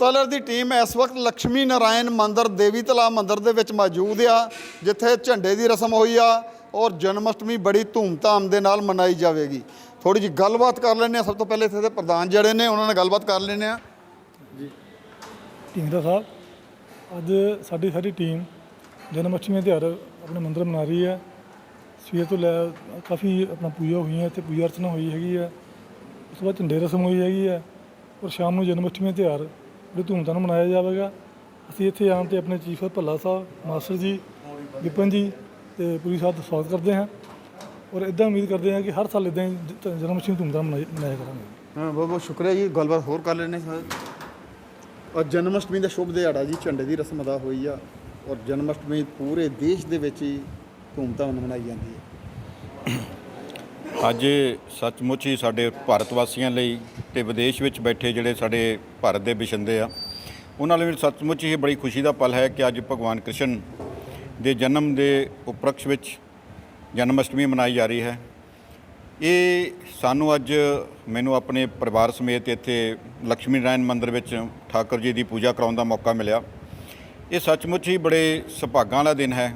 ਬੁਲਾਈ ਦੀ ਟੀਮ ਇਸ ਵਕਤ ਲక్ష్ਮੀ ਨਾਰਾਇਣ ਮੰਦਿਰ, ਦੇਵੀ ਤਲਾ ਮੰਦਿਰ ਦੇ ਵਿੱਚ ਮੌਜੂਦ ਆ, ਜਿੱਥੇ ਝੰਡੇ ਦੀ ਰਸਮ ਹੋਈ ਆ ਔਰ ਜਨਮ ਅਸ਼ਟਮੀ ਬੜੀ ਧੂਮਧਾਮ ਦੇ ਨਾਲ ਮਨਾਈ ਜਾਵੇਗੀ। ਥੋੜੀ ਜੀ ਗੱਲਬਾਤ ਕਰ ਲੈਂਦੇ ਆ ਸਭ ਤੋਂ ਪਹਿਲੇ ਇੱਥੇ ਦੇ ਪ੍ਰਧਾਨ ਜਿਹੜੇ ਨੇ, ਉਹਨਾਂ ਨਾਲ ਗੱਲਬਾਤ ਕਰ ਲੈਂਦੇ ਆ ਢਿੰਗਰਾ ਸਾਹਿਬ, ਅੱਜ ਸਾਡੀ ਸਾਰੀ ਟੀਮ ਜਨਮ ਅਸ਼ਟਮੀ ਦਾ ਤਿਉਹਾਰ ਆਪਣੇ ਮੰਦਿਰ ਮਨਾ ਰਹੀ ਹੈ। ਸਵੇਰ ਤੋਂ ਲੈ ਕਾਫੀ ਆਪਣਾ ਪੂਜਾ ਹੋਈਆਂ ਇੱਥੇ ਪੂਜਾ ਅਰਚਨਾ ਹੋਈ ਹੈਗੀ ਹੈ। ਉਸ ਤੋਂ ਬਾਅਦ ਝੰਡੇ ਰਸਮ ਹੋਈ ਹੈਗੀ ਹੈ ਔਰ ਸ਼ਾਮ ਨੂੰ ਜਨਮ ਅਸ਼ਟਮੀ ਦਾ ਤਿਉਹਾਰ ਬੜੀ ਧੂਮਧਾਮ ਨਾਲ ਮਨਾਇਆ ਜਾਵੇਗਾ। ਅਸੀਂ ਇੱਥੇ ਆਉਣ ਤੇ ਆਪਣੇ ਚੀਫ ਭੱਲਾ ਸਾਹਿਬ, ਮਾਸਟਰ ਜੀ, ਵਿਪਨ ਜੀ ਤੇ ਪੁਲਿਸ ਸਾਹਿਬ ਦਾ ਸਵਾਗਤ ਕਰਦੇ ਹਾਂ। ਔਰ ਇਦਾਂ ਉਮੀਦ ਕਰਦੇ ਹਾਂ ਕਿ ਹਰ ਸਾਲ ਇਦਾਂ ਹੀ ਜ- ਜਨਮ ਅਸ਼ਟਮੀ ਧੂਮਧਾਮ ਮਨਾਇਆ ਕਰਾਂਗੇ। ਹਾਂ, ਬਹੁਤ ਬਹੁਤ ਸ਼ੁਕਰੀਆ ਜੀ। ਗੱਲਬਾਤ ਹੋਰ ਕਰ ਲੈਣੇ ਸਰ ਔਰ ਜਨਮ ਅਸ਼ਟਮੀ ਦਾ ਸ਼ੁਭ ਦਿਹਾੜਾ ਜੀ। ਝੰਡੇ ਦੀ ਰਸਮ ਅਦਾ ਹੋਈ ਆ। ਔਰ ਜਨਮ ਅਸ਼ਟਮੀ ਪੂਰੇ ਦੇਸ਼ ਦੇ ਵਿੱਚ ਹੀ ਧੂਮਧਾਮ ਨਾਲ ਮਨਾਈ ਜਾਂਦੀ ਹੈ। ਅੱਜ ਸੱਚਮੁੱਚ ਹੀ ਸਾਡੇ ਭਾਰਤ ਵਾਸੀਆਂ ਲਈ ਤੇ ਵਿਦੇਸ਼ ਵਿੱਚ ਬੈਠੇ ਜਿਹੜੇ ਸਾਡੇ ਭਾਰਤ ਦੇ ਵਸਿੰਦੇ ਆ, ਉਹਨਾਂ ਲਈ ਵੀ ਸੱਚਮੁੱਚ ਹੀ ਬੜੀ ਖੁਸ਼ੀ ਦਾ ਪਲ ਹੈ ਕਿ ਅੱਜ ਭਗਵਾਨ ਕ੍ਰਿਸ਼ਨ ਦੇ ਜਨਮ ਦੇ ਉਪਰਕਸ਼ ਵਿੱਚ ਜਨਮ ਅਸ਼ਟਮੀ ਮਨਾਈ ਜਾ ਰਹੀ ਹੈ। ਇਹ ਸਾਨੂੰ ਅੱਜ ਮੈਨੂੰ ਆਪਣੇ ਪਰਿਵਾਰ ਸਮੇਤ ਇੱਥੇ ਲక్ష్ਮੀ ਨਾਰਾਇਣ ਮੰਦਿਰ ਵਿੱਚ ਠਾਕੁਰ ਜੀ ਦੀ ਪੂਜਾ ਕਰਾਉਣ ਦਾ ਮੌਕਾ ਮਿਲਿਆ। ਇਹ ਸੱਚਮੁੱਚ ਹੀ ਬੜੇ ਸੁਭਾਗਾਂ ਵਾਲਾ ਦਿਨ ਹੈ।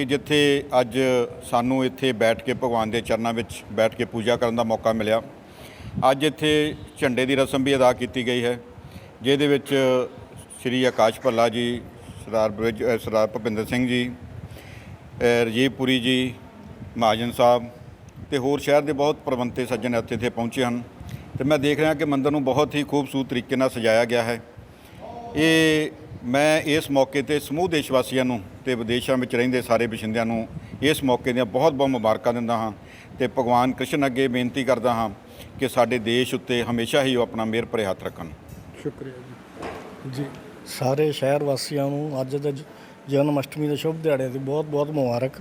ਕਿ ਜਿੱਥੇ ਅੱਜ ਸਾਨੂੰ ਇੱਥੇ ਬੈਠ ਕੇ ਭਗਵਾਨ ਦੇ ਚਰਨਾਂ ਵਿੱਚ ਬੈਠ ਕੇ ਪੂਜਾ ਕਰਨ ਦਾ ਮੌਕਾ ਮਿਲਿਆ। ਅੱਜ ਇੱਥੇ ਝੰਡੇ ਦੀ ਰਸਮ ਵੀ ਅਦਾ ਕੀਤੀ ਗਈ ਹੈ ਜਿਹਦੇ ਵਿੱਚ ਸ੍ਰੀ ਆਕਾਸ਼ ਭੱਲਾ ਜੀ ਸਰਦਾਰ ਬ੍ਰਿਜ ਸਰਦਾਰ ਭੁਪਿੰਦਰ ਸਿੰਘ ਜੀ ਅ, ਰਜੀਵ ਪੁਰੀ ਜੀ ਮਹਾਜਨ ਸਾਹਿਬ ਤੇ ਹੋਰ ਸ਼ਹਿਰ ਦੇ ਬਹੁਤ ਪ੍ਰਬੰਧਤੇ ਸੱਜਣ ਇੱਥੇ ਇੱਥੇ ਪਹੁੰਚੇ ਹਨ ਤੇ ਮੈਂ ਦੇਖ ਰਿਹਾ ਕਿ ਮੰਦਰ ਨੂੰ ਬਹੁਤ ਹੀ ਖੂਬਸੂਰਤ ਤਰੀਕੇ ਨਾਲ ਸਜਾਇਆ ਗਿਆ ਹੈ। ਇਹ ਮੈਂ ਇਸ ਮੌਕੇ ਤੇ ਸਮੂਹ ਦੇਸ਼ ਵਾਸੀਆਂ ਨੂੰ ਤੇ ਵਿਦੇਸ਼ਾਂ ਵਿੱਚ ਰਹਿੰਦੇ ਸਾਰੇ ਵਸਿੰਦਿਆਂ ਨੂੰ ਇਸ ਮੌਕੇ ਦੀਆਂ ਬਹੁਤ ਬਹੁਤ ਮੁਬਾਰਕਾਂ ਦਿੰਦਾ ਹਾਂ ਤੇ ਭਗਵਾਨ ਕ੍ਰਿਸ਼ਨ ਅੱਗੇ ਬੇਨਤੀ ਕਰਦਾ ਹਾਂ ਕਿ ਸਾਡੇ ਦੇਸ਼ ਉੱਤੇ ਹਮੇਸ਼ਾ ਹੀ ਉਹ ਆਪਣਾ ਮਿਹਰ ਭਰੇ ਹੱਥ ਰੱਖਣ। ਸ਼ੁਕਰੀਆ ਜੀ। ਜੀ, ਸਾਰੇ ਸ਼ਹਿਰ ਵਾਸੀਆਂ ਨੂੰ ਅੱਜ ਦੇ ਜਨਮ ਅਸ਼ਟਮੀ ਦੇ ਸ਼ੁਭ ਦਿਹਾੜੇ ਦੀ ਬਹੁਤ-ਬਹੁਤ ਮੁਬਾਰਕ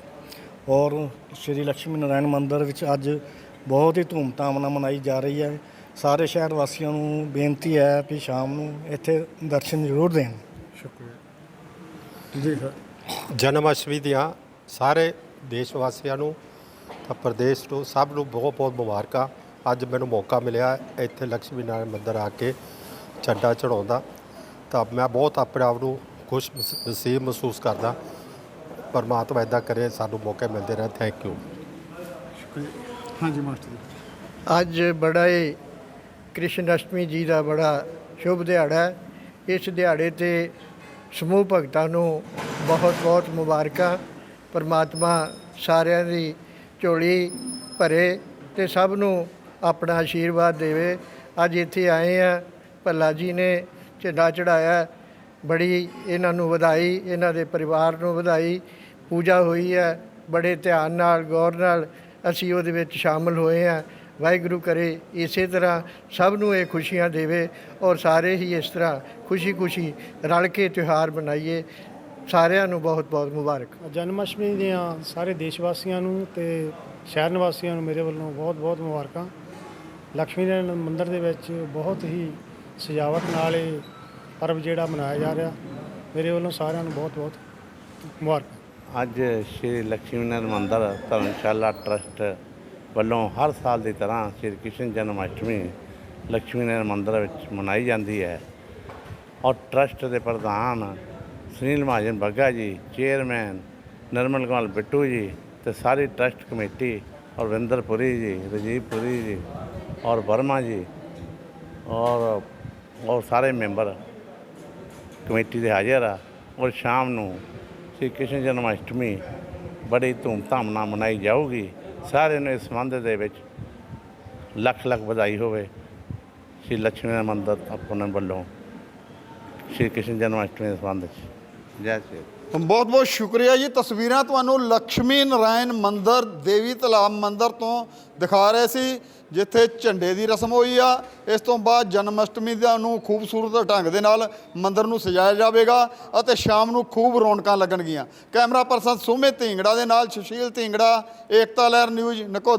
ਔਰ ਸ਼੍ਰੀ ਲక్ష్ਮੀ ਨਾਰਾਇਣ ਮੰਦਿਰ ਵਿੱਚ ਅੱਜ ਬਹੁਤ ਹੀ ਧੂਮਧਾਮ ਨਾਲ ਮਨਾਈ ਜਾ ਰਹੀ ਹੈ। ਸਾਰੇ ਸ਼ਹਿਰ ਵਾਸੀਆਂ ਨੂੰ ਬੇਨਤੀ ਹੈ ਕਿ ਸ਼ਾਮ ਨੂੰ ਇੱਥੇ ਦਰਸ਼ਨ ਜ਼ਰੂਰ ਦੇਣ। ਸ਼ੁਕਰੀਆ। ਜੀ ਸਰ। ਜਨਮ ਅਸ਼ਟਮੀ ਦੀਆਂ ਸਾਰੇ ਦੇਸ਼ ਵਾਸੀਆਂ ਨੂੰ ਤਾਂ ਪ੍ਰਦੇਸ਼ ਨੂੰ ਸਭ ਨੂੰ ਬਹੁਤ ਬਹੁਤ ਮੁਬਾਰਕਾਂ। ਅੱਜ ਮੈਨੂੰ ਮੌਕਾ ਮਿਲਿਆ ਇੱਥੇ ਲక్ష్ਮੀ ਨਾਰਾਇਣ ਮੰਦਿਰ ਆ ਕੇ ਝੰਡਾ ਚੜਾਉਂਦਾ ਤਾਂ ਮੈਂ ਬਹੁਤ ਆਪਣੇ ਆਪ ਨੂੰ ਖੁਸ਼ ਨਸੀਬ ਮਹਿਸੂਸ ਕਰਦਾ। ਪਰਮਾਤਮਾ ਇਦਾਂ ਕਰੇ ਸਾਨੂੰ ਮੌਕੇ ਮਿਲਦੇ ਰਹੇ ਥੈਂਕ ਯੂ ਹਾਂਜੀ ਮਾਸਟਰ ਜੀ। ਅੱਜ ਬੜਾ ਹੀ ਕ੍ਰਿਸ਼ਨ ਅਸ਼ਟਮੀ ਜੀ ਦਾ ਬੜਾ ਸ਼ੁਭ ਦਿਹਾੜਾ ਹੈ। ਇਸ ਦਿਹਾੜੇ ਤੇ ਸਮੂਹ ਭਗਤਾਂ ਨੂੰ ਬਹੁਤ ਬਹੁਤ ਮੁਬਾਰਕਾਂ। ਪਰਮਾਤਮਾ ਸਾਰਿਆਂ ਦੀ ਝੋਲੀ ਭਰੇ ਤੇ ਸਭ ਨੂੰ ਆਪਣਾ ਆਸ਼ੀਰਵਾਦ ਦੇਵੇ। ਅੱਜ ਇੱਥੇ ਆਏ ਆ, ਭੱਲਾ ਜੀ ਨੇ ਝੰਡਾ ਚੜਾਇਆ ਬੜੀ ਇਹਨਾਂ ਨੂੰ ਵਧਾਈ, ਇਹਨਾਂ ਦੇ ਪਰਿਵਾਰ ਨੂੰ ਵਧਾਈ। ਪੂਜਾ ਹੋਈ ਹੈ ਬੜੇ ਧਿਆਨ ਨਾਲ, ਗੌਰ ਨਾਲ ਅਸੀਂ ਉਹਦੇ ਵਿੱਚ ਸ਼ਾਮਲ ਹੋਏ ਹਾਂ ਵਾਹਿਗੁਰੂ ਕਰੇ ਇਸੇ ਤਰ੍ਹਾਂ ਸਭ ਨੂੰ ਇਹ ਖੁਸ਼ੀਆਂ ਦੇਵੇ ਔਰ ਸਾਰੇ ਹੀ ਇਸ ਤਰ੍ਹਾਂ ਖੁਸ਼ੀ-ਖੁਸ਼ੀ ਰਲ ਕੇ ਤਿਉਹਾਰ ਮਨਾਈਏ। ਸਾਰਿਆਂ ਨੂੰ ਬਹੁਤ-ਬਹੁਤ ਮੁਬਾਰਕ। ਜਨਮ ਅਸ਼ਟਮੀ ਦੀਆਂ ਸਾਰੇ ਦੇਸ਼ ਵਾਸੀਆਂ ਨੂੰ ਤੇ ਸ਼ਹਿਰ ਨਿਵਾਸੀਆਂ ਨੂੰ ਮੇਰੇ ਵੱਲੋਂ ਬਹੁਤ-ਬਹੁਤ ਮੁਬਾਰਕਾਂ। ਲక్ష్ਮੀ ਨਾਰਾਇਣ ਮੰਦਿਰ ਦੇ ਵਿੱਚ ਬਹੁਤ ਹੀ ਸਜਾਵਟ ਨਾਲ ਇਹ ਪਰਬ ਜਿਹੜਾ ਮਨਾਇਆ ਜਾ ਰਿਹਾ ਮੇਰੇ ਵੱਲੋਂ ਸਾਰਿਆਂ ਨੂੰ ਬਹੁਤ-ਬਹੁਤ ਮੁਬਾਰਕ। ਅੱਜ ਸ਼੍ਰੀ ਲక్ష్ਮੀ ਨਾਰਾਇਣ ਮੰਦਿਰ ਧਰਮਸ਼ਾਲਾ ਟਰਸਟ ਵੱਲੋਂ ਹਰ ਸਾਲ ਦੀ ਤਰ੍ਹਾਂ ਸ਼੍ਰੀ ਕ੍ਰਿਸ਼ਨ ਜਨਮ ਅਸ਼ਟਮੀ ਲక్ష్ਮੀ ਨਾਰਾਇਣ ਮੰਦਿਰ ਵਿੱਚ ਮਨਾਈ ਜਾਂਦੀ ਹੈ। ਔਰ ਟਰਸਟ ਦੇ ਪ੍ਰਧਾਨ ਸੁਨੀਲ ਮਹਾਜਨ ਬੱਗਾ ਜੀ, ਚੇਅਰਮੈਨ ਨਰਮਲ ਕੁਮਾਰ ਬਿੱਟੂ ਜੀ ਤੇ ਸਾਰੀ ਟਰਸਟ ਕਮੇਟੀ ਔਰ ਪੁਰੀ ਜੀ, ਰਜੀਵ ਪੁਰੀ ਜੀ ਔਰ ਵਰਮਾ ਜੀ ਔਰ ਔਰ ਸਾਰੇ ਮੈਂਬਰ ਕਮੇਟੀ ਦੇ ਹਾਜ਼ਰ ਆ। ਔਰ ਸ਼ਾਮ ਨੂੰ ਸ਼੍ਰੀ ਕ੍ਰਿਸ਼ਨ ਜਨਮ ਅਸ਼ਟਮੀ ਬੜੀ ਧੂਮਧਾਮ ਨਾਲ ਮਨਾਈ ਜਾਊਗੀ। ਸਾਰਿਆਂ ਨੂੰ ਇਸ ਸੰਬੰਧ ਦੇ ਵਿੱਚ ਲੱਖ ਲੱਖ ਵਧਾਈ ਹੋਵੇ। ਸ਼੍ਰੀ ਲక్ష్ਮੀ ਨਾਰਾਇਣ ਮੰਦਰ ਆਪਣੇ ਵੱਲੋਂ ਸ਼੍ਰੀ ਕ੍ਰਿਸ਼ਨ ਜਨਮ ਅਸ਼ਟਮੀ ਦੇ ਸੰਬੰਧ ਵਿੱਚ। ਜੈ ਸ਼੍ਰੀ ਬਹੁਤ ਬਹੁਤ ਸ਼ੁਕਰੀਆ ਜੀ। ਤਸਵੀਰਾਂ ਤੁਹਾਨੂੰ ਲక్ష్ਮੀ ਨਰਾਇਣ ਮੰਦਿਰ, ਦੇਵੀ ਤਲਾਬ ਮੰਦਿਰ ਤੋਂ ਦਿਖਾ ਰਹੇ ਸੀ, ਜਿੱਥੇ ਝੰਡੇ ਦੀ ਰਸਮ ਹੋਈ ਆ। ਇਸ ਤੋਂ ਬਾਅਦ ਜਨਮ ਅਸ਼ਟਮੀ ਦਾ ਨੂੰ ਖੂਬਸੂਰਤ ਢੰਗ ਦੇ ਨਾਲ ਮੰਦਿਰ ਨੂੰ ਸਜਾਇਆ ਜਾਵੇਗਾ ਅਤੇ ਸ਼ਾਮ ਨੂੰ ਖੂਬ ਰੌਣਕਾਂ ਲੱਗਣਗੀਆਂ। ਕੈਮਰਾ ਪਰਸਨ ਸੁਮਿਤ ਢਿੰਗੜਾ ਦੇ ਨਾਲ ਸੁਸ਼ੀਲ ਢਿੰਗੜਾ, ਏਕਤਾ ਲਹਿਰ ਨਿਊਜ਼ ਨਕੋਦਰ।